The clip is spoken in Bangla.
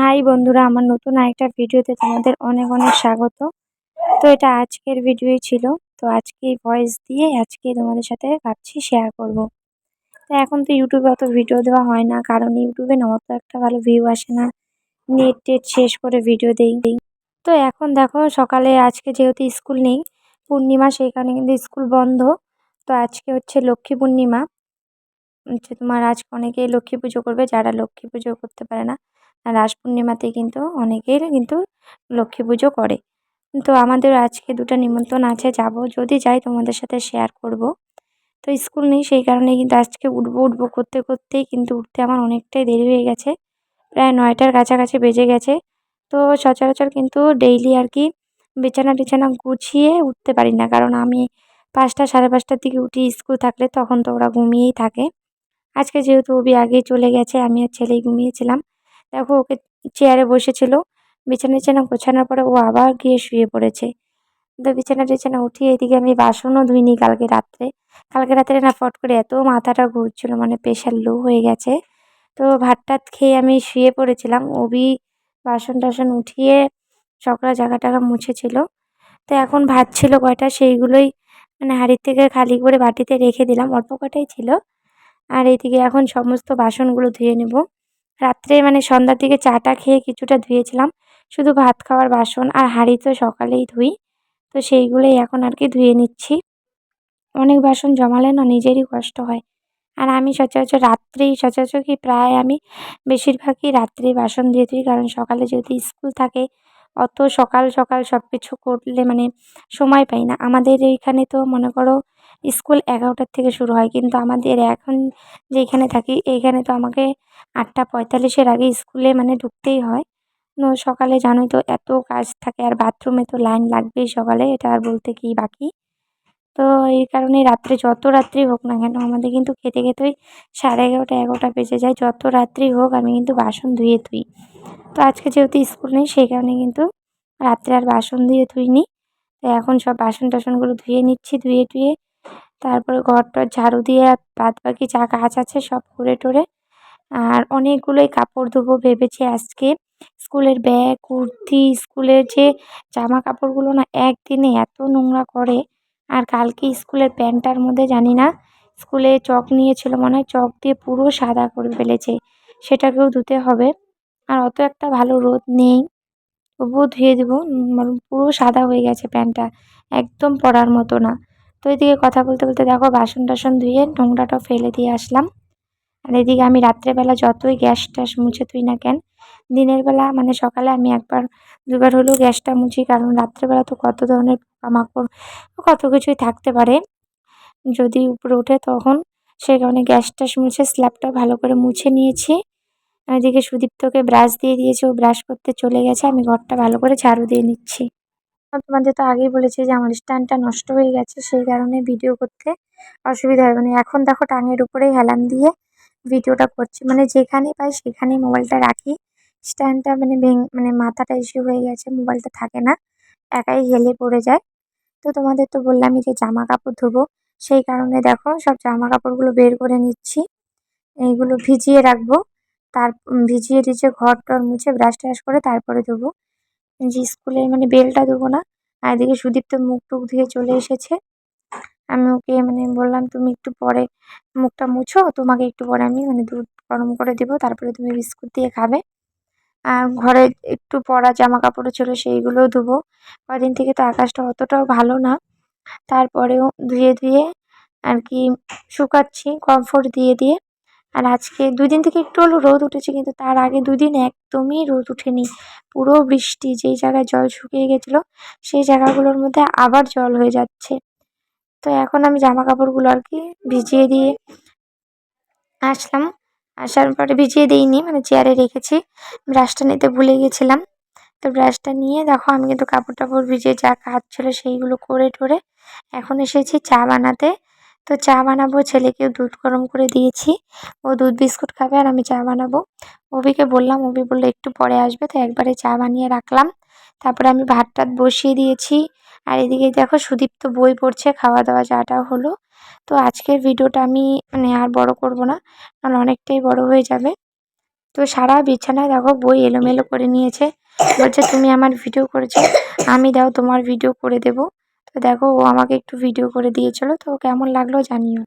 হাই বন্ধুরা, আমার নতুন আরেকটা ভিডিওতে তোমাদের অনেক অনেক স্বাগত। তো এটা আজকের ভিডিওই ছিল। তো আজকে ভয়েস দিয়ে আজকে তোমাদের সাথে ভাবছি শেয়ার করব। তো এখন তো ইউটিউবে অত ভিডিও দেওয়া হয় না, কারণ ইউটিউবে না অত একটা ভালো ভিউ আসে না। নেট টেট শেষ করে ভিডিও দেই। তো এখন দেখো, সকালে আজকে যেহেতু স্কুল নেই, পূর্ণিমা সেই কারণে কিন্তু স্কুল বন্ধ। তো আজকে হচ্ছে লক্ষ্মী পূর্ণিমা। হচ্ছে তোমার আজ অনেকেই লক্ষ্মী পুজো করবে, যারা লক্ষ্মী পুজো করতে পারে না। রাস পূর্ণিমাতে কিন্তু অনেকেই কিন্তু লক্ষ্মী পুজো করে। তো আমাদের আজকে দুটো নিমন্ত্রণ আছে, যাব। যদি যাই তোমাদের সাথে শেয়ার করব। তো স্কুল নেই, সেই কারণে কিন্তু আজকে উঠবো উঠবো করতে করতেই কিন্তু উঠতে আমার অনেকটাই দেরি হয়ে গেছে। প্রায় নয়টার কাছাকাছি বেজে গেছে। তো সচরাচর কিন্তু ডেইলি আর কি বিছানা টিছানা গুছিয়ে উঠতে পারি না। কারণ আমি পাঁচটা, সাড়ে পাঁচটার দিকে উঠি স্কুল থাকলে তখন তো ওরা ঘুমিয়েই থাকে। আজকে যেহেতু ওবি আগেই চলে গেছে আমি আর ছেলেই ঘুমিয়েছিলাম। দেখো ওকে চেয়ারে বসেছিল। বিছানা টিছানা গোছানোর পরে ও আবার গিয়ে শুয়ে পড়েছে। তো বিছানা টিছানা উঠিয়ে এদিকে আমি বাসনও ধুইনি কালকে রাত্রে। কালকে রাত্রে না ফট করে এত মাথাটা ঘুরছিল মানে প্রেশার লো হয়ে গেছে। তো ভাত টাত খেয়ে আমি শুয়ে পড়েছিলাম। ওবি বাসন টাসন উঠিয়ে সকরা জায়গা টাগা মুছেছিল। তো এখন ভাত ছিল কয়টা, সেইগুলোই মানে হাঁড়ির থেকে খালি করে বাটিতে রেখে দিলাম। অল্প কটাই ছিল। আর এইদিকে এখন সমস্ত বাসনগুলো ধুয়ে নেব। রাত্রে মানে সন্ধ্যার দিকে চাটা খেয়ে কিছুটা ধুয়েছিলাম। শুধু ভাত খাওয়ার বাসন আর হাঁড়ি তো সকালেই ধুই। তো সেইগুলোই এখন আর কি ধুয়ে নিচ্ছি। অনেক বাসন জমালে না নিজেরই কষ্ট হয়। আর আমি সচরাচর রাত্রেই, সচরাচর কি প্রায় আমি বেশিরভাগই রাত্রেই বাসন দিয়ে দিই কারণ সকালে যদি স্কুল থাকে, অত সকাল সকাল সব কিছু করলে মানে সময় পাই না। আমাদের এইখানে তো মনে করো স্কুল এগারোটার থেকে শুরু হয়। কিন্তু আমাদের এখন যেখানে থাকি এইখানে তো আমাকে আটটা পঁয়তাল্লিশের আগে স্কুলে মানে ঢুকতেই হয়। সকালে জানোই তো এত কাজ থাকে, আর বাথরুমে তো লাইন লাগবেই সকালে, এটা আর বলতে কি বাকি? তো এই কারণে রাত্রে যত রাত্রি হোক না কেন, আমাদের কিন্তু খেতে খেতে ওই সাড়ে এগারোটা এগারোটা বেজে যায়। যত রাত্রি হোক, আমি কিন্তু বাসন ধুয়ে ধুই তো আজকে যেহেতু স্কুল নেই, সেই কারণে কিন্তু রাত্রে আর বাসন ধুয়ে ধুইনি তো এখন সব বাসন টাসনগুলো ধুয়ে নিচ্ছি, ধুয়ে টুয়ে তারপরে ঘরটা ঝাড়ু দিয়ে বাদ বাকি যা কাজ আছে সব করে টোরে আর অনেকগুলোই কাপড় ধোবো ভেবেছি আজকে। স্কুলের ব্যাগ, কুর্তি, স্কুলের যে জামা কাপড়গুলো না একদিনে এত নোংরা করে। আর কালকে স্কুলের প্যান্টটার মধ্যে জানি না, স্কুলে চক নিয়েছিল মনে হয়, চক দিয়ে পুরো সাদা করে ফেলেছে। সেটাকেও ধুতে হবে। আর অত একটা ভালো রোদ নেই। তবুও ধুয়ে দেবো। পুরো সাদা হয়ে গেছে প্যান্টটা। একদম পরার মতো না। তো এদিকে কথা বলতে বলতে দেখো বাসন টাসন ধুয়ে নোংরাটাও ফেলে দিয়ে আসলাম। আর এদিকে আমি রাত্রেবেলা যতই গ্যাস ট্যাস মুছে তুই না কেন, দিনের বেলা মানে সকালে আমি একবার দুবার হলেও গ্যাসটা মুছি, কারণ রাত্রেবেলা তো কত ধরনের পোকামাকড় কত কিছুই থাকতে পারে। যদি উপরে ওঠে তখন সেই কারণে গ্যাস ট্যাস মুছে স্ল্যাবটা ভালো করে মুছে নিয়েছি। এদিকে সুদীপ্তকে ব্রাশ দিয়ে দিয়েছে, ও ব্রাশ করতে চলে গেছে, আমি ঘরটা ভালো করে ঝাড়ু দিয়ে নিচ্ছি। তোমাদের তো আগেই বলেছি যে আমার স্ট্যান্ডটা নষ্ট হয়ে গেছে, সেই কারণে ভিডিও করতে অসুবিধা হয় মানে এখন দেখো টাঙের উপরেই হেলান দিয়ে ভিডিওটা করছি। মানে যেখানে পাই সেখানেই মোবাইলটা রাখি। স্ট্যান্ডটা মানে ভেঙ মানে মাথাটা ইস্যু হয়ে গেছে মোবাইলটা থাকে না। একাই হেলে পড়ে যায়। তো তোমাদের তো বললামই যে জামা কাপড় ধোবো। সেই কারণে দেখো সব জামা কাপড়গুলো বের করে নিচ্ছি। এইগুলো ভিজিয়ে রাখব। তার, ভিজিয়ে টিজিয়ে ঘর টর মুছে ব্রাশ ট্রাশ করে তারপরে ধোবো। যে স্কুলে মানে বেলটা দেবো না। আর এদিকে সুদীপ তো মুখ টুক ধুয়ে চলে এসেছে। আমি ওকে মানে বললাম, তুমি একটু পরে মুখটা মুছো, তোমাকে একটু পরে আমি মানে দুধ গরম করে দেবো, তারপরে তুমি বিস্কুট দিয়ে খাবে। আর ঘরে একটু পরা জামা কাপড়ও ছিল, সেইগুলোও ধুবো। কদিন থেকে তো আকাশটা অতটাও ভালো না। তারপরেও ধুয়ে ধুয়ে আর কি শুকাচ্ছি কমফোর্ট দিয়ে দিয়ে। আর আজকে দুই দিন থেকে একটু হলো রোদ উঠেছে, কিন্তু তার আগে দুদিন একদমই রোদ উঠেনি। পুরো বৃষ্টি, যেই জায়গায় জল শুকিয়ে গেছিল, সেই জায়গাগুলোর মধ্যে আবার জল হয়ে যাচ্ছে। তো এখন আমি জামা কাপড়গুলো আর কি ভিজিয়ে দিয়ে আসলাম। আসার পরে ভিজিয়ে দিইনি মানে চেয়ারে রেখেছি। ব্রাশটা নিতে ভুলে গেছিলাম। তো ব্রাশটা নিয়ে দেখো, আমি কিন্তু কাপড় টাপড় ভিজিয়ে যা কাজ ছিল সেইগুলো করে টোরে এখন এসেছি চা বানাতে। তো চা বানাবো, ছেলেকেও দুধ গরম করে দিয়েছি। ও দুধ বিস্কুট খাবে আর আমি চা বানাবো। অভিকে বললাম, অভি বলল একটু পরে আসবে, তো একবারে চা বানিয়ে রাখলাম। তারপরে আমি ভাত টাত বসিয়ে দিয়েছি। আর এদিকে দেখো সুদীপ তো বই পড়ছে খাওয়া দাওয়া যাটা হলো। তো আজকের ভিডিওটা আমি মানে আর বড় করব না কারণ অনেকটাই বড় হয়ে যাবে। তো সারা বিছানায় দেখো বই এলোমেলো করে নিয়েছে। বলছে, তুমি আমার ভিডিও করেছ, আমি দাও তোমার ভিডিও করে দেব। তো দেখো ও আমাকে একটু ভিডিও করে দিয়েছিল তো কেমন লাগল জানিও।